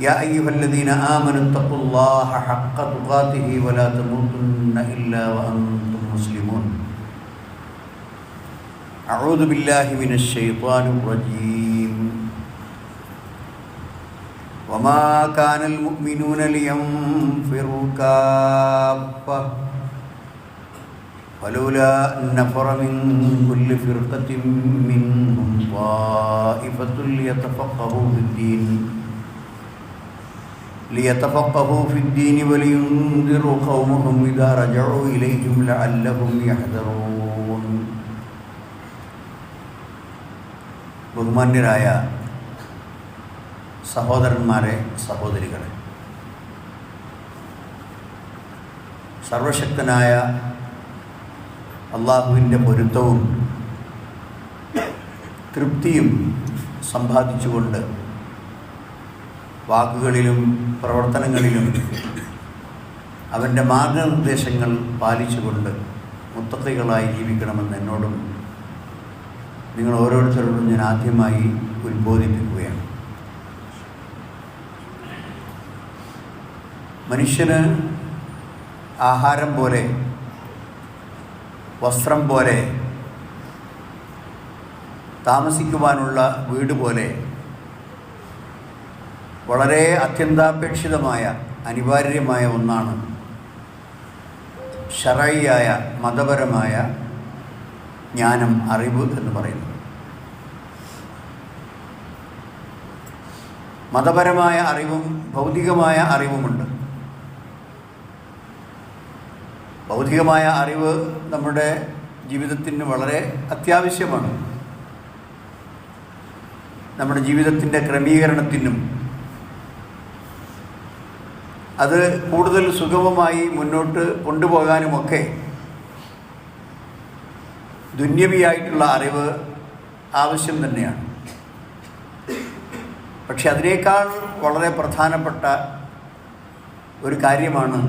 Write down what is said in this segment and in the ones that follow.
يا أيها الذين آمنوا اتقوا الله حق تقاته ولا تموتن إلا وأنتم مسلمون أعوذ بالله من الشيطان الرجيم وما كان المؤمنون لينفروا كافة ولولا نفر من كل فرقة منهم طائفة ليتفقهوا في الدين ليتفقهوا في الدين ولينذروا قومهم إذا رجعوا إليهم لعلهم يحذرون ബഹുമാന്യരായ സഹോദരന്മാരെ സഹോദരികളെ സർവശക്തനായ അള്ളാഹുവിൻ്റെ പൊരുത്തവും തൃപ്തിയും സമ്പാദിച്ചുകൊണ്ട് വാക്കുകളിലും പ്രവർത്തനങ്ങളിലും അവന്റെ മാർഗനിർദ്ദേശങ്ങൾ പാലിച്ചുകൊണ്ട് മുത്തക്കൈകളായി ജീവിക്കണമെന്ന് എന്നോടും നിങ്ങൾ ഓരോരുത്തരോടും ഞാൻ ആദ്യമായി ഉത്ബോധിപ്പിക്കുകയാണ്. മനുഷ്യന് ആഹാരം പോലെ വസ്ത്രം പോലെ താമസിക്കുവാനുള്ള വീട് പോലെ വളരെ അത്യന്താപേക്ഷിതമായ അനിവാര്യമായ ഒന്നാണ്. ഷറയിയായ മതപരമായ ജ്ഞാനം അറിവ് എന്ന് പറയുന്നത്. മതപരമായ അറിവും ഭൗതികമായ അറിവുമുണ്ട്. ഭൗതികമായ അറിവ് നമ്മുടെ ജീവിതത്തിന് വളരെ അത്യാവശ്യമാണ്. നമ്മുടെ ജീവിതത്തിന്റെ ക്രമീകരണത്തിനും അത് കൂടുതൽ സുഗമമായി മുന്നോട്ട് കൊണ്ടുപോകാനുമൊക്കെ ദുന്യവിയായിട്ടുള്ള അറിവ് ആവശ്യം തന്നെയാണ്. പക്ഷെ അതിനേക്കാൾ വളരെ പ്രധാനപ്പെട്ട ഒരു കാര്യമാണ്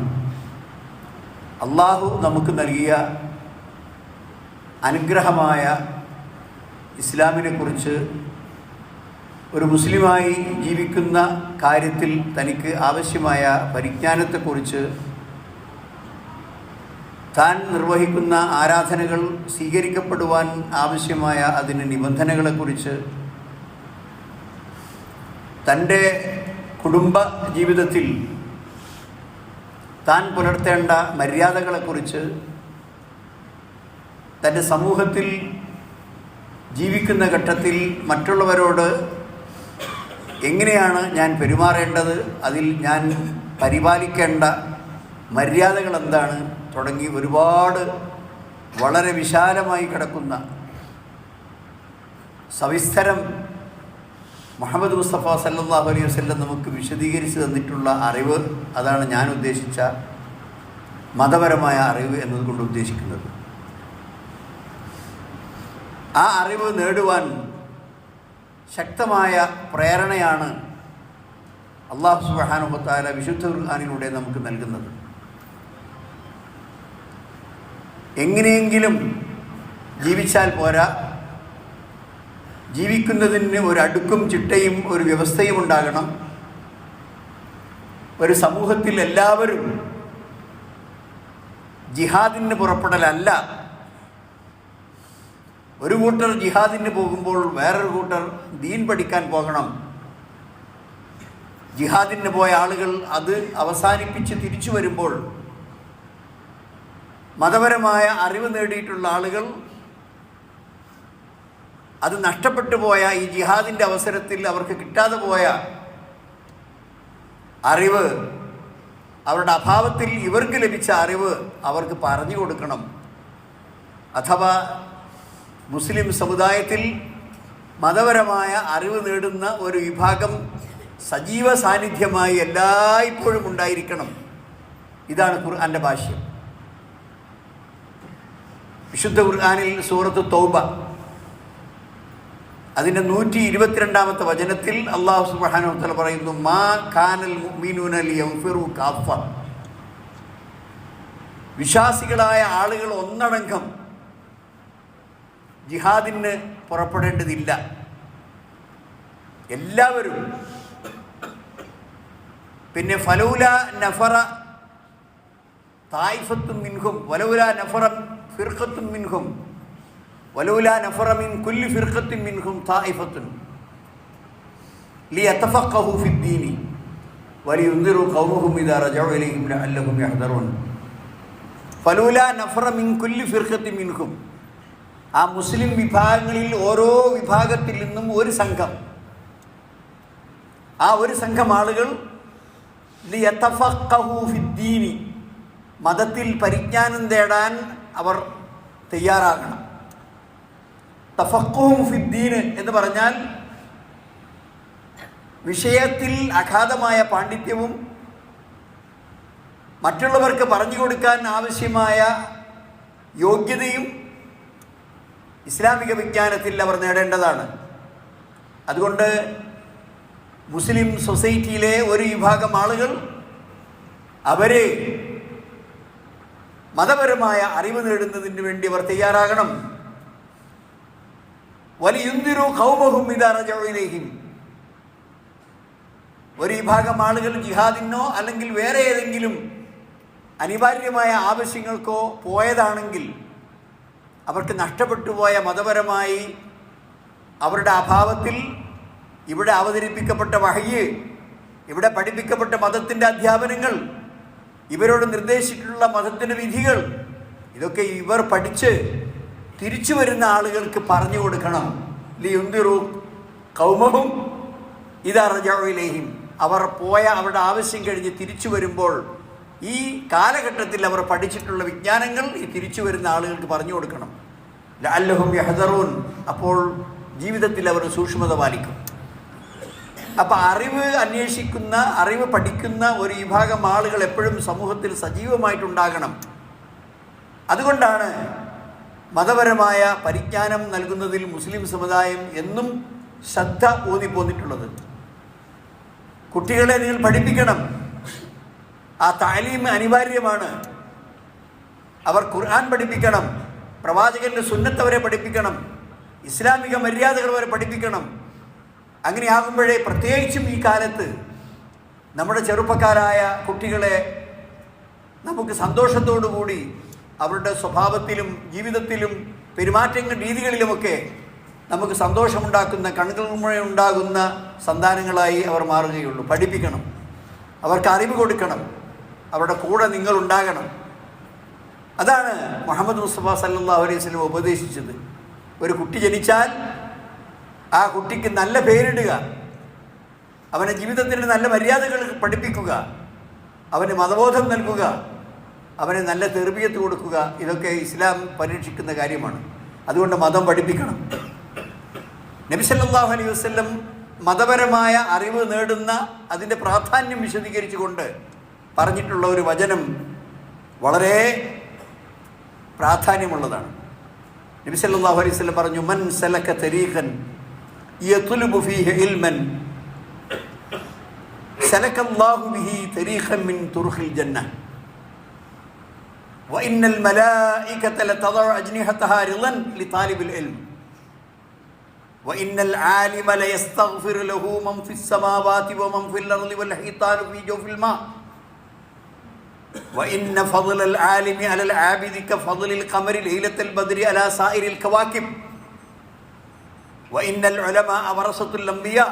അള്ളാഹു നമുക്ക് നൽകിയ അനുഗ്രഹമായ ഇസ്ലാമിനെക്കുറിച്ച് ഒരു മുസ്ലിമായി ജീവിക്കുന്ന കാര്യത്തിൽ തനിക്ക് ആവശ്യമായ പരിജ്ഞാനത്തെക്കുറിച്ച് താൻ നിർവഹിക്കുന്ന ആരാധനകൾ സ്വീകരിക്കപ്പെടുവാൻ ആവശ്യമായ അതിന് നിബന്ധനകളെക്കുറിച്ച് തന്റെ കുടുംബ ജീവിതത്തിൽ താൻ പുലർത്തേണ്ട മര്യാദകളെക്കുറിച്ച് തന്റെ സമൂഹത്തിൽ ജീവിക്കുന്ന ഘട്ടത്തിൽ മറ്റുള്ളവരോട് എങ്ങനെയാണ് ഞാൻ പെരുമാറേണ്ടത്? അതിൽ ഞാൻ പരിപാലിക്കേണ്ട മര്യാദകൾ എന്താണ്? തുടങ്ങി ഒരുപാട് വളരെ വിശാലമായി കിടക്കുന്ന സവിസ്തരം മുഹമ്മദ് മുസ്തഫ സല്ലാഹു അലൈഹി വസ്ല്ലം നമുക്ക് വിശദീകരിച്ച് തന്നിട്ടുള്ള അറിവ് അതാണ് ഞാൻ ഉദ്ദേശിച്ച മതപരമായ അറിവ് എന്നതുകൊണ്ട് ഉദ്ദേശിക്കുന്നത്. ആ അറിവ് നേടുവാൻ ശക്തമായ പ്രേരണയാണ് അള്ളാഹു സുബാനുഹത്താല വിശുദ്ധ ഖുർആാനിലൂടെ നമുക്ക് നൽകുന്നത്. എങ്ങനെയെങ്കിലും ജീവിച്ചാൽ പോരാ. ജീവിക്കുന്നതിന് ഒരു അടുക്കും ചിട്ടയും ഒരു വ്യവസ്ഥയും ഉണ്ടാകണം. ഒരു സമൂഹത്തിൽ എല്ലാവരും ജിഹാദിന് പുറപ്പെടലല്ല. ഒരു കൂട്ടർ ജിഹാദിന് പോകുമ്പോൾ വേറൊരു കൂട്ടർ ദീൻ പഠിക്കാൻ പോകണം. ജിഹാദിന് പോയ ആളുകൾ അത് അവസാനിപ്പിച്ച് തിരിച്ചു വരുമ്പോൾ മതപരമായ അറിവ് നേടിയിട്ടുള്ള ആളുകൾ അത് നഷ്ടപ്പെട്ടു പോയ ഈ ജിഹാദിന്റെ അവസരത്തിൽ അവർക്ക് കിട്ടാതെ പോയ അറിവ് അവരുടെ അഭാവത്തിൽ ഇവർക്ക് ലഭിച്ച അറിവ് അവർക്ക് പറഞ്ഞു കൊടുക്കണം. അഥവാ മുസ്ലിം സമുദായത്തിൽ മതപരമായ അറിവ് നേടുന്ന ഒരു വിഭാഗം സജീവ സാന്നിധ്യമായി എല്ലായ്പ്പോഴും ഉണ്ടായിരിക്കണം. ഇതാണ് ഖുർആന്റെ ഭാഷ്യം. വിശുദ്ധ ഖുർആാനിൽ സൂറത്ത് തൗബ. അതിന്റെ നൂറ്റി ഇരുപത്തിരണ്ടാമത്തെ വചനത്തിൽ അള്ളാഹു സുബാനുത്തല പറയുന്നു മാ ഖാനൽ വിശ്വാസികളായ ആളുകൾ ഒന്നടങ്കം ജിഹാദിന് പുറപ്പെടേണ്ടതില്ല. എല്ലാവരും. പിന്നെ ഫലൂല നഫറ തായിഫത്തും മിൻഹും വലൂല നഫറ ഫിർഖത്തും മിൻഹും വലൂല നഫറ മിൻ കുല്ലി ഫിർഖത്തും മിൻഹും തായിഫത്തുൻ. ലിയതഫഖഹു ഫിദ്ദീനി വലിയുൻദിറു ഖൗമഹും ഇദാ റജഉ ഇലൈഹിം ലഅല്ലഹും യഹ്ദറൂൻ. ഫലൂല നഫറ മിൻ കുല്ലി ഫിർഖത്തും മിൻഹും ആ മുസ്ലിം വിഭാഗങ്ങളിൽ ഓരോ വിഭാഗത്തിൽ നിന്നും ഒരു സംഘം. ആ ഒരു സംഘം ആളുകൾ ഫിദ്ദീനി മതത്തിൽ പരിജ്ഞാനം തേടാൻ അവർ തയ്യാറാകണം. തഫക്കുഹും ഫിദ്ദീന് എന്ന് പറഞ്ഞാൽ വിഷയത്തിൽ അഗാധമായ പാണ്ഡിത്യവും മറ്റുള്ളവർക്ക് പറഞ്ഞു കൊടുക്കാൻ ആവശ്യമായ യോഗ്യതയും ഇസ്ലാമിക വിജ്ഞാനത്തിൽ അവർ നേടേണ്ടതാണ്. അതുകൊണ്ട് മുസ്ലിം സൊസൈറ്റിയിലെ ഒരു വിഭാഗം ആളുകൾ അവരെ മതപരമായ അറിവ് നേടുന്നതിന് വേണ്ടി അവർ തയ്യാറാകണം. വലിയുന്തിരു കൗമഹും ഇതറജയിലേക്കും ഒരു വിഭാഗം ആളുകൾ ജിഹാദിനോ അല്ലെങ്കിൽ വേറെ ഏതെങ്കിലും അനിവാര്യമായ ആവശ്യങ്ങൾക്കോ പോയതാണെങ്കിൽ അവർക്ക് നഷ്ടപ്പെട്ടു പോയ മതപരമായി അവരുടെ അഭാവത്തിൽ ഇവിടെ അവതരിപ്പിക്കപ്പെട്ട വഹയ്യ് ഇവിടെ പഠിപ്പിക്കപ്പെട്ട മതത്തിന്റെ അധ്യാപനങ്ങൾ ഇവരോട് നിർദ്ദേശിച്ചിട്ടുള്ള മതത്തിന്റെ വിധികൾ ഇതൊക്കെ ഇവർ പഠിച്ച് തിരിച്ചു വരുന്ന ആളുകൾക്ക് പറഞ്ഞു കൊടുക്കണം. ലിയുന്തിറു ഇതാ ഇതറജയിലേഹിം അവർ പോയ അവരുടെ ആവശ്യം കഴിഞ്ഞ് തിരിച്ചു വരുമ്പോൾ ഈ കാലഘട്ടത്തിൽ അവർ പഠിച്ചിട്ടുള്ള വിജ്ഞാനങ്ങൾ ഈ തിരിച്ചു വരുന്ന ആളുകൾക്ക് പറഞ്ഞു കൊടുക്കണം. അല്ലഹും യഹദറൂൻ. അപ്പോൾ ജീവിതത്തിൽ അവർ സൂക്ഷ്മത പാലിക്കും. അപ്പം അറിവ് അന്വേഷിക്കുന്ന അറിവ് പഠിക്കുന്ന ഒരു വിഭാഗം ആളുകൾ എപ്പോഴും സമൂഹത്തിൽ സജീവമായിട്ടുണ്ടാകണം. അതുകൊണ്ടാണ് മതപരമായ പരിജ്ഞാനം നൽകുന്നതിൽ മുസ്ലിം സമുദായം എന്നും ശ്രദ്ധ ഊന്നിപ്പോന്നിട്ടുള്ളത്. കുട്ടികളെ നിങ്ങൾ പഠിപ്പിക്കണം. ആ താലീം അനിവാര്യമാണ്. അവർ ഖുർആൻ പഠിപ്പിക്കണം പ്രവാചകന്റെ സുന്നത്തവരെ പഠിപ്പിക്കണം ഇസ്ലാമിക മര്യാദകൾ വരെ പഠിപ്പിക്കണം. അങ്ങനെയാകുമ്പോഴേ പ്രത്യേകിച്ചും ഈ കാലത്ത് നമ്മുടെ ചെറുപ്പക്കാരായ കുട്ടികളെ നമുക്ക് സന്തോഷത്തോടു കൂടി അവരുടെ സ്വഭാവത്തിലും ജീവിതത്തിലും പെരുമാറ്റങ്ങൾ രീതികളിലുമൊക്കെ നമുക്ക് സന്തോഷമുണ്ടാക്കുന്ന കൺകുളിർമ ഉണ്ടാകുന്ന സന്താനങ്ങളായി അവർ മാറുകയുള്ളൂ. പഠിപ്പിക്കണം. അവർക്ക് അറിവ് കൊടുക്കണം. അവരുടെ കൂടെ നിങ്ങൾ ഉണ്ടാകണം. അതാണ് മുഹമ്മദ് മുസ്തഫ സല്ലാ അലൈഹി സ്വലം ഉപദേശിച്ചത്. ഒരു കുട്ടി ജനിച്ചാൽ ആ കുട്ടിക്ക് നല്ല പേരിടുക. അവനെ ജീവിതത്തിന് നല്ല മര്യാദകൾ പഠിപ്പിക്കുക. അവന് മതബോധം നൽകുക. അവന് നല്ല തെർബിയത്ത് കൊടുക്കുക. ഇതൊക്കെ ഇസ്ലാം പരീക്ഷിക്കുന്ന കാര്യമാണ്. അതുകൊണ്ട് മതം പഠിപ്പിക്കണം. നബി സല്ലല്ലാഹു അലൈഹി മതപരമായ അറിവ് നേടുന്ന അതിന്റെ പ്രാധാന്യം വിശദീകരിച്ചുകൊണ്ട് പറഞ്ഞിട്ടുള്ള ഒരു വചനം വളരെ പ്രാധാന്യമുള്ളതാണ് നബി സല്ലല്ലാഹു അലൈഹി വസല്ലം പറഞ്ഞു മൻ സലക തരീഖൻ യത്ലുബു ഫീഹി ഇൽമൻ سلك الله به طريقا من طرق الجنة وإن الملائكة لتضع أجنحتها رضا لطالب العلم وإن العالم ليستغفر له من في السماوات ومن في الأرض والحيطان في جوف الماء وإن فضل العالم على العابد كفضل القمر ليلة البدر على سائر الكواكب وإن العلماء ورثة الأنبياء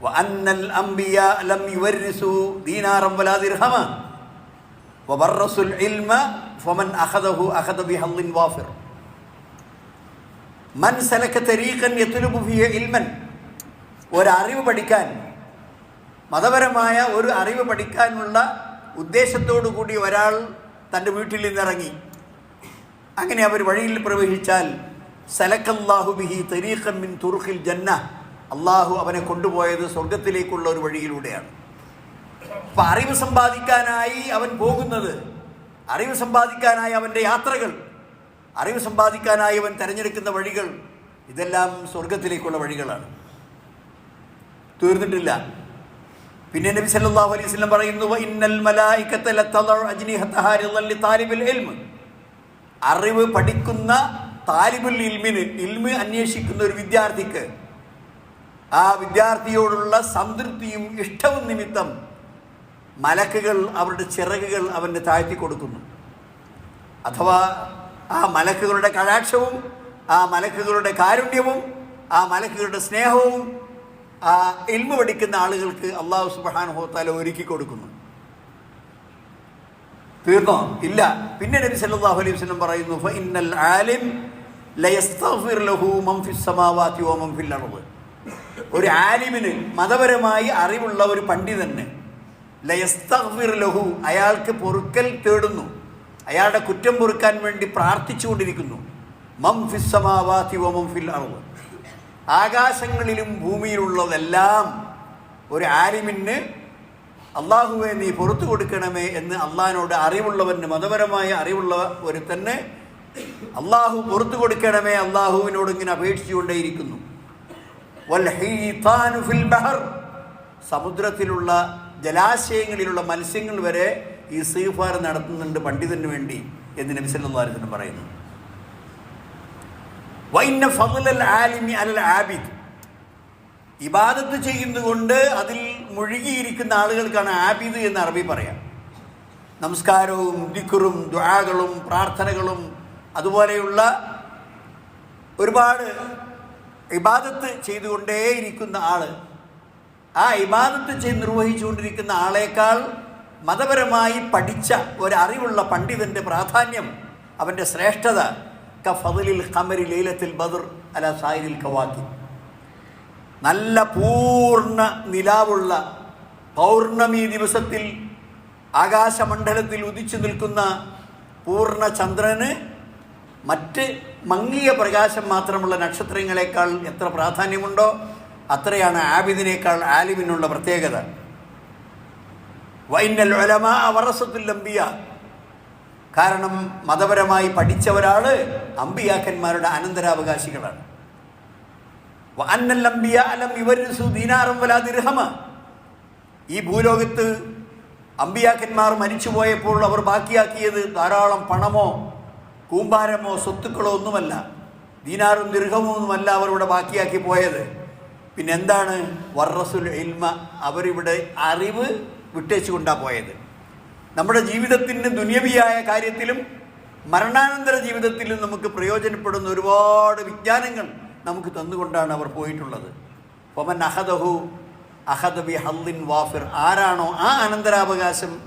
وأن الأنبياء لم يورثوا دينارا ولا درهما وورثوا العلم فمن أخذه أخذ بحظ وافر മൻ സലക്ക തരീഖൻ യത്തുലുബു ഫിയ ഇൽമൻ ഒരറിവ് പഠിക്കാൻ മതപരമായ ഒരു അറിവ് പഠിക്കാനുള്ള ഉദ്ദേശത്തോടു കൂടി ഒരാൾ തന്റെ വീട്ടിൽ നിന്നിറങ്ങി അങ്ങനെ അവർ വഴിയിൽ പ്രവഹിച്ചാൽ സലക്കല്ലാഹു ബിഹി തരീഖൻ മിൻ തുറുഖിൽ ജന്ന. അള്ളാഹു അവനെ കൊണ്ടുപോയത് സ്വർഗത്തിലേക്കുള്ള ഒരു വഴിയിലൂടെയാണ്. അപ്പം അറിവ് സമ്പാദിക്കാനായി അവൻ പോകുന്നത് അറിവ് സമ്പാദിക്കാനായി അവന്റെ യാത്രകൾ അറിവ് സമ്പാദിക്കാനായി അവൻ തിരഞ്ഞെടുക്കുന്ന വഴികൾ ഇതെല്ലാം സ്വർഗത്തിലേക്കുള്ള വഴികളാണ്. തീർന്നിട്ടില്ല. പിന്നെ നബി സല്ലല്ലാഹു അലൈഹി വസല്ലം പറയുന്നു "വ ഇന്നൽ മലായികത ലതദഉ അജ്നിഹതഹാ റിളൻ ലിതാലിബിൽ ഇൽമ്. അറിവ് പഠിക്കുന്ന താലിബുൽ ഇൽമിന് ഇൽമ് അന്വേഷിക്കുന്ന ഒരു വിദ്യാർത്ഥിക്ക് ആ വിദ്യാർത്ഥിയോടുള്ള സംതൃപ്തിയും ഇഷ്ടവും നിമിത്തം മലക്കുകൾ അവരുടെ ചിറകുകൾ അവന് താഴ്ത്തി കൊടുക്കുന്നു. അഥവാ ആ മലക്കുകളുടെ കടാക്ഷവും ആ മലക്കുകളുടെ കാരുണ്യവും ആ മലക്കുകളുടെ സ്നേഹവും ആ ഇൽമ പഠിക്കുന്ന ആളുകൾക്ക് അള്ളാഹു സുബാനുഭവത്താല ഒരുക്കി കൊടുക്കുന്നു. തീർന്നോ? ഇല്ല. പിന്നെ നബി സല്ലല്ലാഹു അലൈഹി വസല്ലം പറയുന്നു ഒരു ആലിമിന് മതപരമായി അറിവുള്ള ഒരു പണ്ഡിതന് ലയസ്തഗ്ഫിർ ലഹു അയാൾക്ക് പൊറുക്കൽ തേടുന്നു. അയാളുടെ കുറ്റം പൊറുക്കാൻ വേണ്ടി പ്രാർത്ഥിച്ചുകൊണ്ടിരിക്കുന്നു. മം ഫിസ് സമാവാതി മൻ ഫിൽ അർദ്. ആകാശങ്ങളിലും ഭൂമിയിലുള്ളതെല്ലാം ഒരു ആലിമിന് അള്ളാഹുവെ നീ പുറത്തു കൊടുക്കണമേ എന്ന് അള്ളാഹിനോട് അറിവുള്ളവന് മതപരമായ അറിവുള്ള ഒരു തന്നെ അള്ളാഹു പുറത്തു കൊടുക്കണമേ അള്ളാഹുവിനോട് ഇങ്ങനെ അപേക്ഷിച്ചുകൊണ്ടേയിരിക്കുന്നു. സമുദ്രത്തിലുള്ള ജലാശയങ്ങളിലുള്ള മത്സ്യങ്ങൾ വരെ ഈ സീഫാർ നടത്തുന്നുണ്ട് പണ്ഡിതന് വേണ്ടി എന്ന് നബി അലിസ്ലം പറയുന്നു. വൈന്ന ഫضലൽ ആലിമി അലൽ ആബിദ്. ഇബാദത്ത് ചെയ്യുന്നതുകൊണ്ട് അതിൽ മുഴുകിയിരിക്കുന്ന ആളുകൾക്കാണ് ആബിദ് എന്ന് അറബി പറയാം. നമസ്കാരവും ദിക്കുറും ദ്വാകളും പ്രാർത്ഥനകളും അതുപോലെയുള്ള ഒരുപാട് ഇബാദത്ത് ചെയ്തുകൊണ്ടേയിരിക്കുന്ന ആൾ ആ ഇബാദത്ത് ചെയ്ത് നിർവഹിച്ചുകൊണ്ടിരിക്കുന്ന ആളേക്കാൾ മതപരമായി പഠിച്ച ഒരറിവുള്ള പണ്ഡിതന്റെ പ്രാധാന്യം അവന്റെ ശ്രേഷ്ഠത ക ഫതിലിൽ ഖമരി ലൈലത്തിൽ ബദർ അല സായിരിൽ കവാക്കി നല്ല പൂർണ നിലാവുള്ള പൗർണമി ദിവസത്തിൽ ആകാശമണ്ഡലത്തിൽ ഉദിച്ചു നിൽക്കുന്ന പൂർണ ചന്ദ്രന് മറ്റ് മങ്ങിയ പ്രകാശം മാത്രമുള്ള നക്ഷത്രങ്ങളെക്കാൾ എത്ര പ്രാധാന്യമുണ്ടോ അത്രയാണ് ആബിദിനേക്കാൾ ആലിമിനുള്ള പ്രത്യേകത. വൈനൽ ഒലമ വറസത്തുൽ അംബിയ കാരണം മതപരമായി പഠിച്ചവരാണ് അമ്പിയാക്കന്മാരുടെ അനന്തരാവകാശികളാണ്. ഈ ഭൂലോകത്ത് അമ്പിയാക്കന്മാർ മരിച്ചുപോയപ്പോൾ അവർ ബാക്കിയാക്കിയത് ധാരാളം പണമോ കൂമ്പാരമോ സ്വത്തുക്കളോ ഒന്നുമല്ല. ദീനാറും ദീർഘമോ ഒന്നുമല്ല അവരിവിടെ ബാക്കിയാക്കി പോയത്. പിന്നെ എന്താണ് വർറസുൽ ഇൽമ അവരിവിടെ അറിവ് വിട്ടേച്ചു കൊണ്ടാണ് പോയത്. നമ്മുടെ ജീവിതത്തിന്റെ ദുനിയവിയായ കാര്യത്തിലും മരണാനന്തര ജീവിതത്തിലും നമുക്ക് പ്രയോജനപ്പെടുന്ന ഒരുപാട് വിജ്ഞാനങ്ങൾ നമുക്ക് തന്നുകൊണ്ടാണ് അവർ പോയിട്ടുള്ളത്. പൊമൻ അഹദഹു അഹദ് ബി ഹല്ലിൻ വാഫിർ. ആരാണോ ആ അനന്തരാവകാശം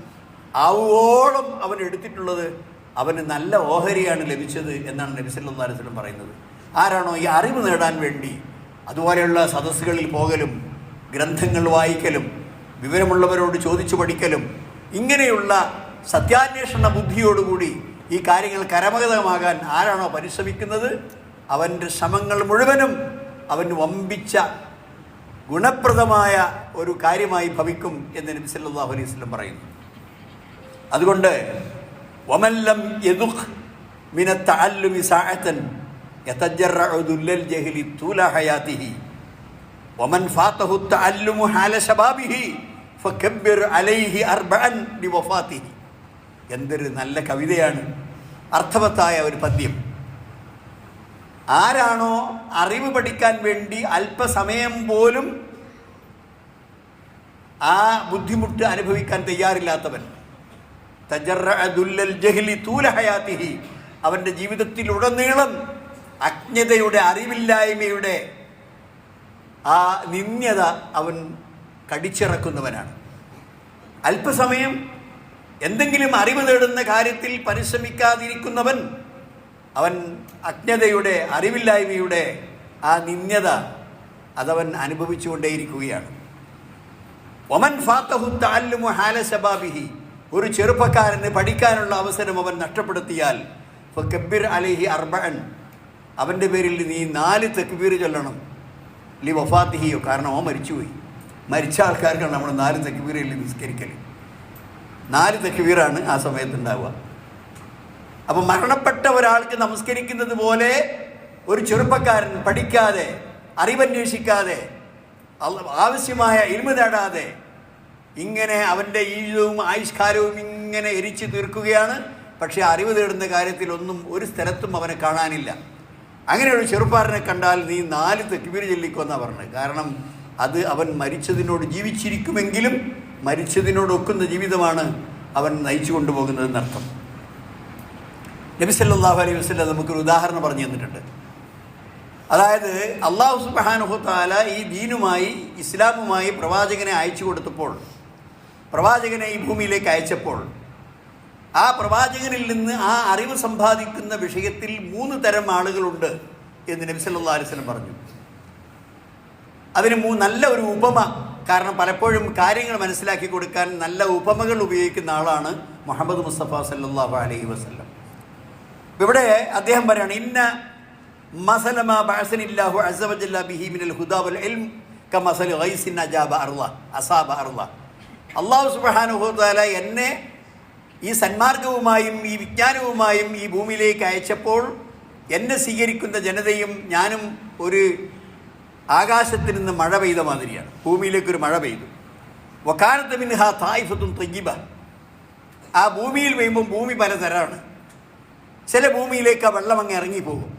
ആവോളം അവൻ എടുത്തിട്ടുള്ളത് അവന് നല്ല ഓഹരിയാണ് ലഭിച്ചത് എന്നാണ് നബി വസല്ലം പറയുന്നത്. ആരാണോ ഈ അറിവ് നേടാൻ വേണ്ടി അതുപോലെയുള്ള സദസ്സുകളിൽ പോകലും ഗ്രന്ഥങ്ങൾ വായിക്കലും വിവരമുള്ളവരോട് ചോദിച്ചു പഠിക്കലും ഇങ്ങനെയുള്ള സത്യാന്വേഷണ ബുദ്ധിയോടുകൂടി ഈ കാര്യങ്ങൾ കരമഗതമാകാൻ ആരാണോ പരിശ്രമിക്കുന്നത്? അവന്റെ ശ്രമങ്ങൾ മുഴുവനും അവന് വമ്പിച്ച ഗുണപ്രദമായ ഒരു കാര്യമായി ഭവിക്കും എന്ന് നബി അലൈഹി വസല്ലം പറയുന്നു. അതുകൊണ്ട് വമല്ലം യദുഖ് ജഹലി തൂല ഫാത്തഹു തഅല്ലുമു ഹാല ശബാബിഹി അലൈഹി അർബഅൻ ലിവഫാത്തിഹി എന്തൊരു നല്ല കവിതയാണ്. അർത്ഥവത്തായ ഒരു പദ്യം. ആരാണോ അറിവ് പഠിക്കാൻ വേണ്ടി അല്പസമയം പോലും ആ ബുദ്ധിമുട്ട് അനുഭവിക്കാൻ തയ്യാറില്ലാത്തവൻ. ജഹ്ലി തൂല ഹയാത്തിഹി. അവന്റെ ജീവിതത്തിലുടനീളം അജ്ഞതയുടെ അറിവില്ലായ്മയുടെ ആ നിന്യത അവൻ കടിച്ചിറക്കുന്നവനാണ്. അല്പസമയം എന്തെങ്കിലും അറിവ് നേടുന്ന കാര്യത്തിൽ പരിശ്രമിക്കാതിരിക്കുന്നവൻ അവൻ അജ്ഞതയുടെ അറിവില്ലായ്മയുടെ ആ നിന്യത അതവൻ അനുഭവിച്ചുകൊണ്ടേയിരിക്കുകയാണ്. ഒമൻ ഫാത്തഹു താല്ലുമു ഹാല ശബാബിഹി. ഒരു ചെറുപ്പക്കാരന് പഠിക്കാനുള്ള അവസരം അവൻ നഷ്ടപ്പെടുത്തിയാൽ ഫക്കബിർ അലഹി അർബൻ അവന്റെ പേരിൽ നീ നാല് തെക്കുബീർ ചൊല്ലണം. ലി വഫാത്തിഹിയോ കാരണം അവൻ മരിച്ചുപോയി. മരിച്ച ആൾക്കാർക്കാണ് നമ്മൾ നാല് തെക്കുവീരയിൽ നിസ്കരിക്കൽ നാല് തെക്കുവീറാണ് ആ സമയത്ത് ഉണ്ടാവുക അപ്പം മരണപ്പെട്ട ഒരാൾക്ക് നമസ്കരിക്കുന്നത് പോലെ ഒരു ചെറുപ്പക്കാരൻ പഠിക്കാതെ അറിവന്വേഷിക്കാതെ ആവശ്യമായ ഇരുമ നേടാതെ ഇങ്ങനെ അവന്റെ ഈഴവും ആയുഷ്കാരവും ഇങ്ങനെ എരിച്ചു തീർക്കുകയാണ്. പക്ഷേ അറിവ് തേടുന്ന കാര്യത്തിൽ ഒന്നും ഒരു സ്ഥലത്തും അവനെ കാണാനില്ല. അങ്ങനെ ഒരു കണ്ടാൽ നീ നാല് തെക്കുപിരി ചൊല്ലിക്കൊന്നാണ് പറഞ്ഞത്. കാരണം അത് അവൻ മരിച്ചതിനോട് ജീവിച്ചിരിക്കുമെങ്കിലും മരിച്ചതിനോട് ഒക്കുന്ന ജീവിതമാണ് അവൻ നയിച്ചു കൊണ്ടുപോകുന്നതെന്നർത്ഥം നബി സല്ലല്ലാഹു അലൈഹി വസല്ലം നമുക്കൊരു ഉദാഹരണം പറഞ്ഞു തന്നിട്ടുണ്ട്. അതായത് അള്ളാഹു സുബ്ഹാനഹു തആല ഈ ദീനുമായി ഇസ്ലാമുമായി പ്രവാചകനെ അയച്ചു കൊടുത്തപ്പോൾ പ്രവാചകനെ ഈ ഭൂമിയിലേക്ക് അയച്ചപ്പോൾ ആ പ്രവാചകനിൽ നിന്ന് ആ അറിവ് സമ്പാദിക്കുന്ന വിഷയത്തിൽ മൂന്ന് തരം ആളുകളുണ്ട് എന്ന് നബി സല്ലല്ലാഹു അലൈഹി പറഞ്ഞു. അതിന് മൂ നല്ല ഒരു ഉപമ. കാരണം പലപ്പോഴും കാര്യങ്ങൾ മനസ്സിലാക്കി കൊടുക്കാൻ നല്ല ഉപമകൾ ഉപയോഗിക്കുന്ന ആളാണ് മുഹമ്മദ് മുസ്തഫ സല്ലല്ലാഹു അലൈഹി വസല്ലം. ഇവിടെ അദ്ദേഹം പറയാണ് ഇന്ന മസലമ അസാബ അള്ളാഹു എന്നെ ഈ സന്മാർഗവുമായും ഈ വിജ്ഞാനവുമായും ഈ ഭൂമിയിലേക്ക് അയച്ചപ്പോൾ എന്നെ സ്വീകരിക്കുന്ന ജനതയും ഞാനും ഒരു ആകാശത്തിൽ നിന്ന് മഴ പെയ്ത മാതിരിയാണ്. ഭൂമിയിലേക്ക് ഒരു മഴ പെയ്തു. വക്കാലത്ത് ഹാ തായിഫത്തും തയ്യിബ. ആ ഭൂമിയിൽ പെയ്യുമ്പോൾ ഭൂമി പലതരമാണ് ചില ഭൂമിയിലേക്ക് ആ വെള്ളം അങ്ങ് ഇറങ്ങിപ്പോകും.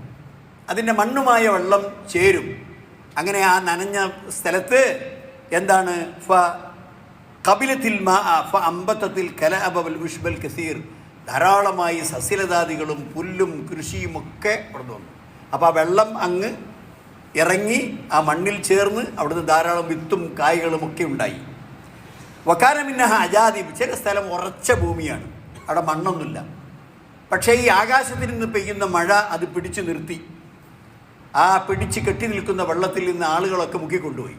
അതിന്റെ മണ്ണുമായ വെള്ളം ചേരും. അങ്ങനെ ആ നനഞ്ഞ സ്ഥലത്ത് എന്താണ്? ഫ കപിലത്തിൽ മാ ഫ അമ്പത്തത്തിൽ കല അബൽ വിഷ്ബൽ കസീർ. ധാരാളമായി സസ്യലതാദികളും പുല്ലും കൃഷിയും ഒക്കെ വന്നു. അപ്പോൾ ആ വെള്ളം അങ്ങ് ഇറങ്ങി ആ മണ്ണിൽ ചേർന്ന് അവിടുന്ന് ധാരാളം വിത്തും കായ്കളും ഒക്കെ ഉണ്ടായി. വക്കാനമിന്നഹ അജാദീബ് ചില സ്ഥലം ഉറച്ച ഭൂമിയാണ്. അവിടെ മണ്ണൊന്നുമില്ല. പക്ഷേ ഈ ആകാശത്തിൽ നിന്ന് പെയ്യുന്ന മഴ അത് പിടിച്ചു നിർത്തി. ആ പിടിച്ച് കെട്ടി നിൽക്കുന്ന വെള്ളത്തിൽ നിന്ന് ആളുകളൊക്കെ മുക്കിക്കൊണ്ടുപോയി.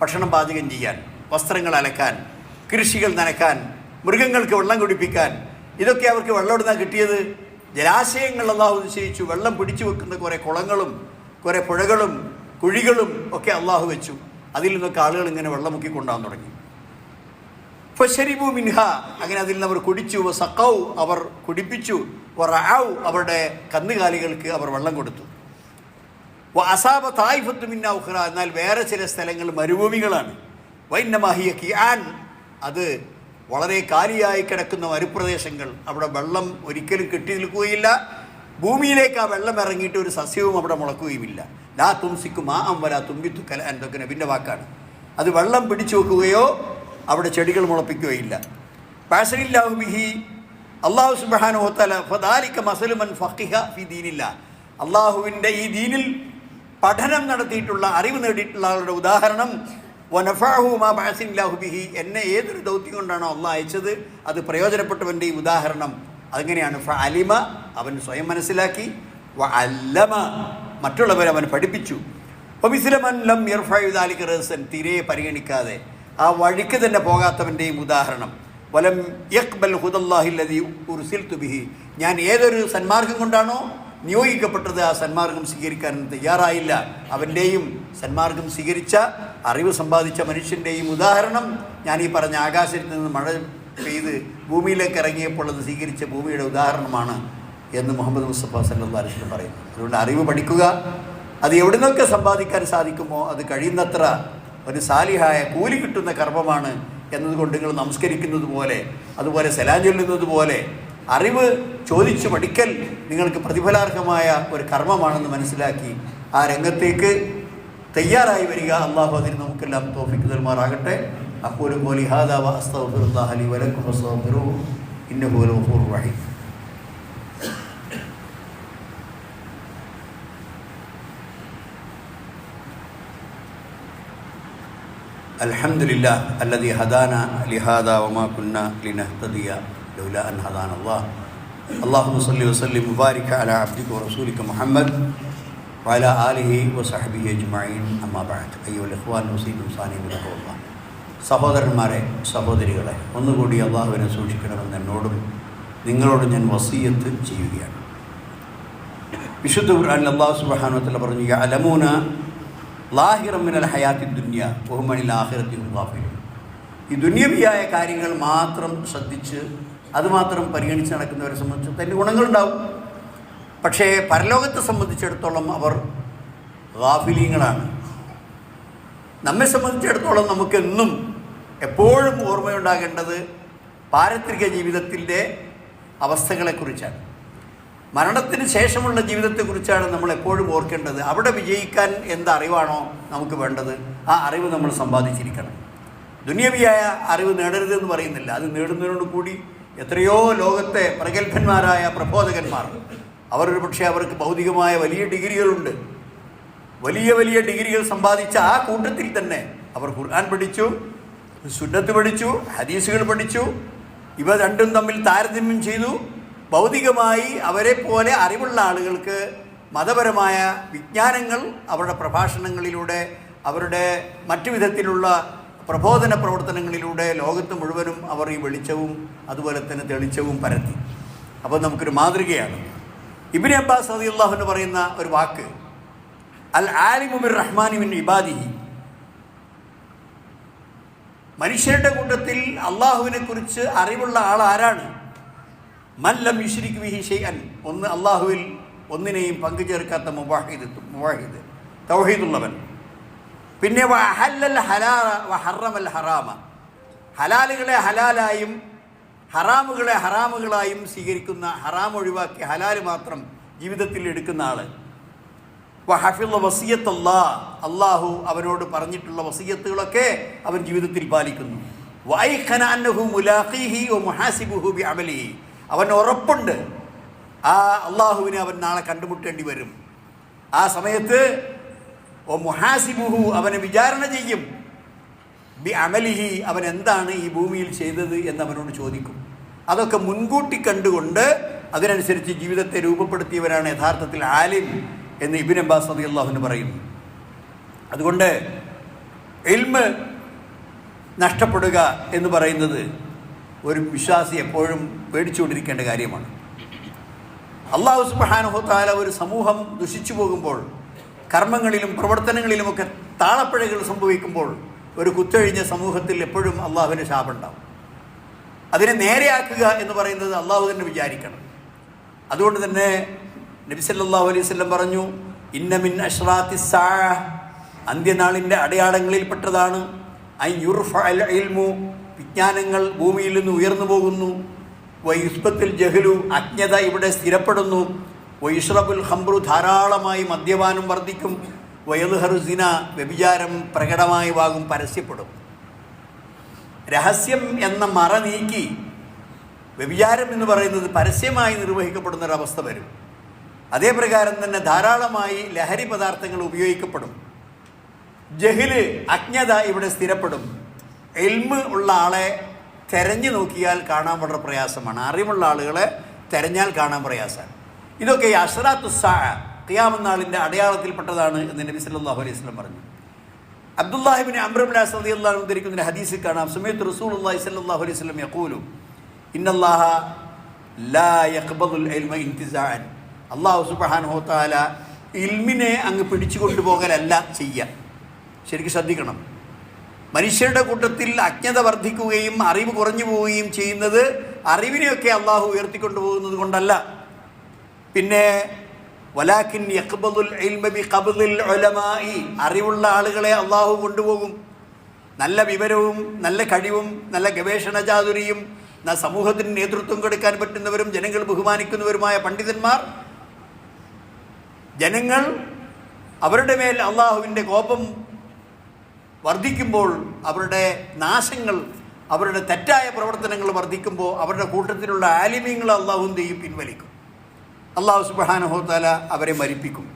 ഭക്ഷണം പാചകം ചെയ്യാൻ വസ്ത്രങ്ങൾ അലക്കാൻ കൃഷികൾ നനക്കാൻ മൃഗങ്ങൾക്ക് വെള്ളം കുടിപ്പിക്കാൻ ഇതൊക്കെ അവർക്ക് വെള്ളം എടുത്താൽ കിട്ടിയത്. ജലാശയങ്ങൾ അള്ളാഹു നിശ്ചയിച്ചു. വെള്ളം പിടിച്ചു വെക്കുന്ന കുറേ കുളങ്ങളും കുറേ പുഴകളും കുഴികളും ഒക്കെ അള്ളാഹു വെച്ചു. അതിൽ നിന്നൊക്കെ ആളുകൾ ഇങ്ങനെ വെള്ളമുക്കി കൊണ്ടുപോകാൻ തുടങ്ങി. ഫഷരിബു മിൻഹ. അങ്ങനെ അതിൽ നിന്ന് അവർ കുടിച്ചു. സക്കൗ അവർ കുടിപ്പിച്ചു. റാവ് അവരുടെ കന്നുകാലികൾക്ക് അവർ വെള്ളം കൊടുത്തു. അസാബ തായിഫത്ത് മിന്ന ഉഹ്റ എന്നാൽ വേറെ ചില സ്ഥലങ്ങൾ മരുഭൂമികളാണ്. വൈന്നമാഹിയ കിയാൻ. അത് വളരെ കാലിയായി കിടക്കുന്ന മരുപ്രദേശങ്ങൾ. അവിടെ വെള്ളം ഒരിക്കലും കെട്ടി നിൽക്കുകയില്ല. ഭൂമിയിലേക്ക് ആ വെള്ളം ഇറങ്ങിയിട്ട് ഒരു സസ്യവും അവിടെ മുളക്കുകയുമില്ല. ലാ തുംസിക്കും ആ അമ്പല തുമ്പിത്തു കല എന്തൊക്കെ നബിന്റെ വാക്കാണ്. അത് വെള്ളം പിടിച്ചു വെക്കുകയോ അവിടെ ചെടികൾ മുളപ്പിക്കുകയില്ല. പാസനില്ലാഹു ബിഹി. അള്ളാഹു സുബ്ഹാനഹു ഫദാലിക്ക ഫദാലിക മസലുമൻ ഫഖിഹ ഫി ദീനില്ല. അള്ളാഹുവിന്റെ ഈ ദീനിൽ പഠനം നടത്തിയിട്ടുള്ള അറിവ് നേടിയിട്ടുള്ള ആളുടെ ഉദാഹരണം വനഫാഹു മാ ബാസിൻലാഹു ബിഹി. എന്നെ ഏതൊരു ദൗത്യം കൊണ്ടാണോ അള്ളാഹ് അയച്ചത്? അത് പ്രയോജനപ്പെട്ടവന്റെ ഈ ഉദാഹരണം. അങ്ങനെയാണ് ഫ അലിമ അവൻ സ്വയം മനസ്സിലാക്കി. അല്ലമ മറ്റുള്ളവരെ അവൻ പഠിപ്പിച്ചു. ഒബിസിലമൻ ലം യർഫായുദാലിക്ക് റസൻ തീരെ പരിഗണിക്കാതെ. ആ വഴിക്ക് തന്നെ പോകാത്തവന്റെയും ഉദാഹരണം. വലം യക്ബൽ ഹുദല്ലാഹില്ലതി ഉർസിൽ തുബിഹി ഞാൻ ഏതൊരു സന്മാർഗം കൊണ്ടാണോ നിയോഗിക്കപ്പെട്ടത് ആ സന്മാർഗം സ്വീകരിക്കാൻ തയ്യാറായില്ല. അവന്റെയും സന്മാർഗം സ്വീകരിച്ച അറിവ് സമ്പാദിച്ച മനുഷ്യന്റെയും ഉദാഹരണം ഞാൻ ഈ പറഞ്ഞ ആകാശത്തിൽ നിന്ന് മഴ പെയ്ത് ഭൂമിയിലേക്ക് ഇറങ്ങിയപ്പോൾ അത് സ്വീകരിച്ച ഭൂമിയുടെ ഉദാഹരണമാണ് എന്ന് മുഹമ്മദ് മുസ്തഫ സല്ലാ അലിസ്ലം പറയുന്നു. അതുകൊണ്ട് അറിവ് പഠിക്കുക. അത് എവിടെ നിന്നൊക്കെ സമ്പാദിക്കാൻ സാധിക്കുമോ അത് കഴിയുന്നത്ര ഒരു സാലിഹായ കൂലി കിട്ടുന്ന കർമ്മമാണ് എന്നതുകൊണ്ട് നിങ്ങൾ നമസ്കരിക്കുന്നത് പോലെ അതുപോലെ സലാം പോലെ അറിവ് ചോദിച്ചു പഠിക്കൽ നിങ്ങൾക്ക് പ്രതിഫലാർഹമായ ഒരു കർമ്മമാണെന്ന് മനസ്സിലാക്കി ആ രംഗത്തേക്ക് തയ്യാറായി വരിക. അള്ളാഹു അതിന് നമുക്കെല്ലാം തോഫിക്ക് നൽമാറാകട്ടെ. أقول قولي هذا وأستغفر الله لي ولكم فاستغفروه إنه هو الغفور الرحيم. الحمد لله الذي هدانا لهذا وما كنا لنهتدي لولا أن هدانا الله. اللهم صل وسلم وبارك على عبدك ورسولك محمد وعلى آله وصحبه أجمعين. أما بعد أيها الإخوان نصيب صاني من الله. സഹോദരന്മാരെ സഹോദരികളെ ഒന്നുകൂടി അള്ളാഹുവിനെ സൂക്ഷിക്കണമെന്ന് എന്നോടും നിങ്ങളോടും ഞാൻ വസീയത്ത് ചെയ്യുകയാണ്. വിശുദ്ധ ഖുർആനിൽ അള്ളാഹു സുബ്ഹാനഹു പറഞ്ഞു അലമൂന ലാഹിറമിനൽ ഹയാത്തി ദുന്യ ബഹുമണിൽ ആഹിറത്തി ഗാഫിലും ഈ ദുന്യവിയായ കാര്യങ്ങൾ മാത്രം ശ്രദ്ധിച്ച് അതുമാത്രം പരിഗണിച്ച് നടക്കുന്നവരെ സംബന്ധിച്ച് തന്നെ ഗുണങ്ങളുണ്ടാവും. പക്ഷേ പരലോകത്തെ സംബന്ധിച്ചിടത്തോളം അവർ ഗാഫിലീങ്ങളാണ്. നമ്മെ സംബന്ധിച്ചിടത്തോളം നമുക്കെന്നും എപ്പോഴും ഓർമ്മയുണ്ടാകേണ്ടത് പാരത്രിക ജീവിതത്തിന്റെ അവസ്ഥകളെക്കുറിച്ചാണ്. മരണത്തിന് ശേഷമുള്ള ജീവിതത്തെക്കുറിച്ചാണ് നമ്മൾ എപ്പോഴും ഓർക്കേണ്ടത്. അവിടെ വിജയിക്കാൻ എന്ത് അറിവാണോ നമുക്ക് വേണ്ടത് ആ അറിവ് നമ്മൾ സമ്പാദിച്ചിരിക്കണം. ദുന്യവിയായ അറിവ് നേടരുതെന്ന് പറയുന്നില്ല. അത് നേടുന്നതിനോട് കൂടി എത്രയോ ലോകത്തെ പ്രഗത്ഭന്മാരായ പ്രബോധകന്മാർ. അവരൊരു പക്ഷേ അവർക്ക് ഭൗതികമായ വലിയ ഡിഗ്രികളുണ്ട്. വലിയ വലിയ ഡിഗ്രികൾ സമ്പാദിച്ച ആ കൂട്ടത്തിൽ തന്നെ അവർ ഖുർആൻ പഠിച്ചു സുന്നത്ത് പഠിച്ചു ഹദീസുകൾ പഠിച്ചു ഇവ രണ്ടും തമ്മിൽ താരതമ്യം ചെയ്തു. ഭൗതികമായി അവരെ പോലെ അറിവുള്ള ആളുകൾക്ക് മതപരമായ വിജ്ഞാനങ്ങൾ അവരുടെ പ്രഭാഷണങ്ങളിലൂടെ അവരുടെ മറ്റു വിധത്തിലുള്ള പ്രബോധന പ്രവർത്തനങ്ങളിലൂടെ ലോകത്ത് മുഴുവനും അവർ ഈ വെളിച്ചവും അതുപോലെ തന്നെ തെളിച്ചവും പരത്തി. അപ്പോൾ നമുക്കൊരു മാതൃകയാണ്. ഇബിൻ അബ്ബാസ് അലി അള്ളാഹു പറയുന്ന ഒരു വാക്ക് അൽ ആലിമുബിൻ റഹ്മാനിമിൻ ഇബാദിഹി. മനുഷ്യരുടെ കൂട്ടത്തിൽ അള്ളാഹുവിനെ കുറിച്ച് അറിവുള്ള ആൾ ആരാണ്? മല്ലം യുഷിരിക്ക് വിഹി ഷെയ്യൻ ഒന്ന് അള്ളാഹുവിൽ ഒന്നിനെയും പങ്കുചേർക്കാത്ത മുവാഹിദ് മുവാഹിദ് തൗഹീദുള്ളവൻ. പിന്നെ വഹല്ലൽ ഹലാല വഹറമൽ ഹറാമ. ഹലാലുകളെ ഹലാലായും ഹറാമുകളെ ഹറാമുകളായും സ്വീകരിക്കുന്ന ഹറാം ഒഴിവാക്കി ഹലാൽ മാത്രം ജീവിതത്തിൽ എടുക്കുന്ന ആൾ. അള്ളാഹു അവനോട് പറഞ്ഞിട്ടുള്ള വസീയത്തുകളൊക്കെ അവൻ ജീവിതത്തിൽ പാലിക്കുന്നു. അവൻ ഉറപ്പുണ്ട്. ആ അള്ളാഹുവിനെ അവൻ നാളെ കണ്ടുമുട്ടേണ്ടി വരും. ആ സമയത്ത് ഓ മുഹാസിബുഹു അവനെ വിചാരണ ചെയ്യും. ബി അമലിഹി അവൻ എന്താണ് ഈ ഭൂമിയിൽ ചെയ്തത് എന്ന് അവനോട് ചോദിക്കും. അതൊക്കെ മുൻകൂട്ടി കണ്ടുകൊണ്ട് അതിനനുസരിച്ച് ജീവിതത്തെ രൂപപ്പെടുത്തിയവരാണ് യഥാർത്ഥത്തിൽ ആലിം. എന്ന് ഇബിൻ അബ്ബാസ് അതി അള്ളാഹുവിന് പറയുന്നു. അതുകൊണ്ട് എൽമ് നഷ്ടപ്പെടുക എന്ന് പറയുന്നത് ഒരു വിശ്വാസി എപ്പോഴും പേടിച്ചുകൊണ്ടിരിക്കേണ്ട കാര്യമാണ്. അള്ളാഹു സുബാനുഹത്താല ഒരു സമൂഹം ദുഷിച്ചു പോകുമ്പോൾ കർമ്മങ്ങളിലും പ്രവർത്തനങ്ങളിലുമൊക്കെ താളപ്പിഴകൾ സംഭവിക്കുമ്പോൾ ഒരു കുത്തഴിഞ്ഞ സമൂഹത്തിൽ എപ്പോഴും അള്ളാഹുവിന് ശാപുണ്ടാവും അതിനെ നേരെയാക്കുക എന്ന് പറയുന്നത് അള്ളാഹു തന്നെ വിചാരിക്കണം. അതുകൊണ്ട് തന്നെ നബിസല്ലാഹു അലൈഹി പറഞ്ഞു ഇന്നമിൻ അഷ്റാത്തി സാ അന്ത്യനാളിന്റെ അടയാളങ്ങളിൽപ്പെട്ടതാണ്. ഐ യുർഫ അൽ ഇൽമു. വിജ്ഞാനങ്ങൾ ഭൂമിയിൽ നിന്ന് ഉയർന്നു പോകുന്നു. വൈസ്ബത്തിൽ ജഹലു. അജ്ഞത ഇവിടെ സ്ഥിരപ്പെടുന്നു. വൈഷ്റബുൽ ഹംബ്രു ധാരാളമായി മദ്യപാനം വർദ്ധിക്കും. വയലുഹറുസിന വ്യഭിചാരം പ്രകടമായി വാകും പരസ്യപ്പെടും. രഹസ്യം എന്ന മറ നീക്കി വ്യഭിചാരം എന്ന് പറയുന്നത് പരസ്യമായി നിർവഹിക്കപ്പെടുന്ന ഒരവസ്ഥ വരും. അതേ പ്രകാരം തന്നെ ധാരാളമായി ലഹരി പദാർത്ഥങ്ങൾ ഉപയോഗിക്കപ്പെടും. ജഹിൽ അജ്ഞത ഇവിടെ സ്ഥിരപ്പെടും. എൽമ് ഉള്ള ആളെ തെരഞ്ഞു നോക്കിയാൽ കാണാൻ വളരെ പ്രയാസമാണ്. അറിവുള്ള ആളുകളെ തെരഞ്ഞാൽ കാണാൻ പ്രയാസമാണ്. ഇതൊക്കെ ഈ അഷറാത്തു സാ ഖിയാമനാളിന്റെ അടയാളത്തിൽപ്പെട്ടതാണ് എന്ന് നബി സല്ലല്ലാഹു അലൈഹി വസല്ലം പറഞ്ഞു. അബ്ദുല്ലാഹിബിൻ അമ്രബിൻ അലി അള്ളാഹു ഉദ്ധരിക്കുന്ന ഹദീസിൽ കാണാം. സുമേത്ത് റസൂൽ അള്ളാഹി സല്ലല്ലാഹു അലൈഹി വസല്ലം യക്കൂലും ഇന്നല്ലാഹ ലാ യഖ്ബദുൽ ഇൽമ ഇന്തിസാഅൻ അള്ളാഹു സുബ്ഹാനഹു തആല ഇൽമിനെ അങ്ങ് പിടിച്ചു കൊണ്ടുപോകലല്ല ചെയ്യുക ശരിക്കും ശ്രദ്ധിക്കണം. മനുഷ്യരുടെ കൂട്ടത്തിൽ അജ്ഞത വർദ്ധിക്കുകയും അറിവ് കുറഞ്ഞു പോവുകയും ചെയ്യുന്നത് അറിവിനെയൊക്കെ അള്ളാഹു ഉയർത്തിക്കൊണ്ടുപോകുന്നത് കൊണ്ടല്ല. പിന്നെ വലാക്കിൻ യഖ്ബദുൽ ഇൽമബി ബിഖബ്ദിൽ ഒലമായി അറിവുള്ള ആളുകളെ അള്ളാഹു കൊണ്ടുപോകും. നല്ല വിവരവും നല്ല കഴിവും നല്ല ഗവേഷണ ചാതുരിയും സമൂഹത്തിന് നേതൃത്വം കൊടുക്കാൻ പറ്റുന്നവരും ജനങ്ങൾ ബഹുമാനിക്കുന്നവരുമായ പണ്ഡിതന്മാർ ജനങ്ങൾ അവരുടെ മേൽ അള്ളാഹുവിന്റെ കോപം വർദ്ധിക്കുമ്പോൾ അവരുടെ നാശങ്ങൾ അവരുടെ തെറ്റായ പ്രവർത്തനങ്ങൾ വർദ്ധിക്കുമ്പോൾ അവരുടെ കൂട്ടത്തിലുള്ള ആലിമ്യങ്ങൾ അള്ളാഹു ചെയ്യും? പിൻവലിക്കും. അള്ളാഹു സുബാനഹോത്താല അവരെ മരിപ്പിക്കും.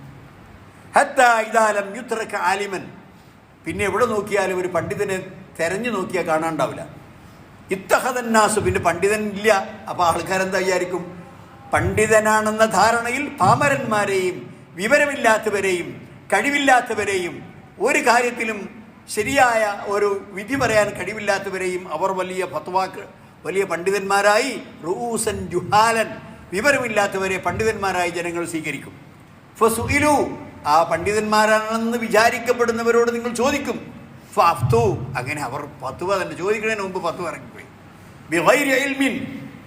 ഹത്ത ഇതാലം യുത്രക്ക ആലിമൻ. പിന്നെ എവിടെ നോക്കിയാലും ഒരു പണ്ഡിതനെ തെരഞ്ഞു നോക്കിയാൽ കാണാണ്ടാവില്ല. ഇത്തഹദന്നാസ് പിന്നെ പണ്ഡിതൻ ഇല്ല. അപ്പോൾ ആൾക്കാരെന്താ വിചാരിക്കും? പണ്ഡിതനാണെന്ന ധാരണയിൽ പാമരന്മാരെയും വിവരമില്ലാത്തവരെയും കഴിവില്ലാത്തവരെയും ഒരു കാര്യത്തിലും ശരിയായ ഒരു വിധി പറയാൻ കഴിവില്ലാത്തവരെയും അവർ വലിയ ഫത്വാക്ക് വലിയ പണ്ഡിതന്മാരായി റൂസൻ ജുഹാലൻ വിവരമില്ലാത്തവരെ പണ്ഡിതന്മാരായി ജനങ്ങൾ സ്വീകരിക്കും. ഫസുഇലു ആ പണ്ഡിതന്മാരാണെന്ന് വിചാരിക്കപ്പെടുന്നവരോട് നിങ്ങൾ ചോദിക്കും. ഫാഫ്തു അങ്ങനെ അവർ പത്തുവ തന്നെ ചോദിക്കുന്നതിന് മുമ്പ് പത്തുവ ഇറങ്ങിപ്പോയി. ബിഗൈരി ഇൽമിൻ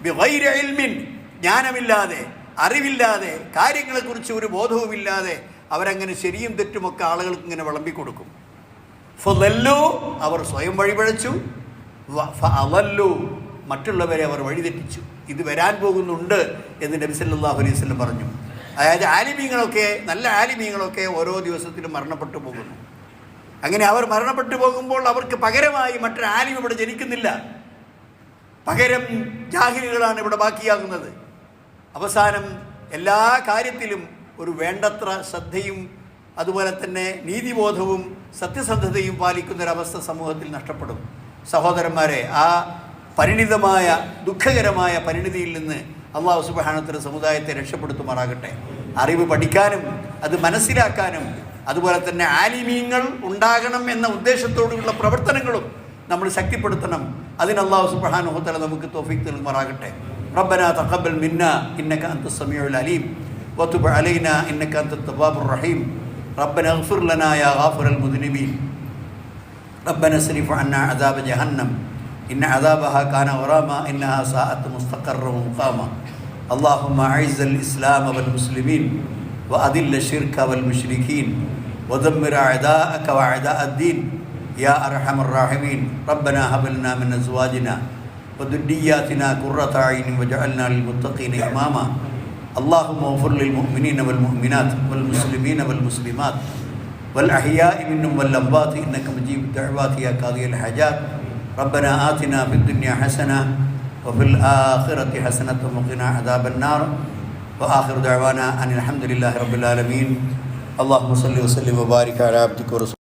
ബിഗൈരി ഇൽമിൻ ജ്ഞാനമില്ലാതെ അറിവില്ലാതെ കാര്യങ്ങളെക്കുറിച്ച് ഒരു ബോധവുമില്ലാതെ അവരങ്ങനെ ശരിയും തെറ്റുമൊക്കെ ആളുകൾക്ക് ഇങ്ങനെ വിളമ്പി കൊടുക്കും. ഫലല്ലു അവർ സ്വയം വഴിപഴച്ചു. അവല്ലു മറ്റുള്ളവരെ അവർ വഴിതെറ്റിച്ചു. ഇത് വരാൻ പോകുന്നുണ്ട് എന്ന് നബി സല്ലല്ലാഹു അലൈഹി വസല്ലം പറഞ്ഞു. അതായത് ആലിമീങ്ങളൊക്കെ നല്ല ആലിമീങ്ങളൊക്കെ ഓരോ ദിവസത്തിലും മരണപ്പെട്ടു പോകുന്നു. അങ്ങനെ അവർ മരണപ്പെട്ടു പോകുമ്പോൾ അവർക്ക് പകരമായി മറ്റൊരു ആലിം ഇവിടെ ജനിക്കുന്നില്ല. പകരം ജാഹിലുകളാണ് ഇവിടെ ബാക്കിയാകുന്നത്. അവസാനം എല്ലാ കാര്യത്തിലും ഒരു വേണ്ടത്ര ശ്രദ്ധയും അതുപോലെ തന്നെ നീതിബോധവും സത്യസന്ധതയും പാലിക്കുന്നൊരവസ്ഥ സമൂഹത്തിൽ നഷ്ടപ്പെടും. സഹോദരന്മാരെ ആ പരിണിതമായ ദുഃഖകരമായ പരിണിതിയിൽ നിന്ന് അള്ളാഹു സുബാനത്തിന് സമുദായത്തെ രക്ഷപ്പെടുത്തുമാറാകട്ടെ. അറിവ് പഠിക്കാനും അത് മനസ്സിലാക്കാനും അതുപോലെ തന്നെ ആലിമീങ്ങൾ ഉണ്ടാകണം എന്ന ഉദ്ദേശത്തോടുള്ള പ്രവർത്തനങ്ങളും നമ്മൾ ശക്തിപ്പെടുത്തണം. അതിന് അള്ളാഹു സുബ്ഹാനഹു നമുക്ക് തോഫിക്ക് നൽകുമാറാകട്ടെ. ربنا تقبل منا إنك أنت السميع العليم وتب علينا إنك أنت التواب الرحيم. ربنا اغفر لنا يا غافر المذنبين. ربنا اصرف عنا عذاب جهنم. إن عذابها كان غراما إنها ساءت مستقرا ومقاما اللهم أعز الإسلام والمسلمين وأذل الشرك والمشركين ودمر أعداءك وأعداء الدين. يا أرحم الراحمين. ربنا هب لنا من أزواجنا وذرياتنا قرة أعين واجعلنا للمتقين إماما. اللهم اغفر للمؤمنين والمؤمنات والمسلمين والمسلمات والأحياء منهم والأموات إنك مجيب الدعوات يا قاضي الحاجات. ربنا آتنا في الدنيا حسنة وفي الآخرة حسنة وقنا عذاب النار. وآخر دعوانا أن الحمد لله رب العالمين. اللهم صل وسلم وبارك على عبدك ورسولك.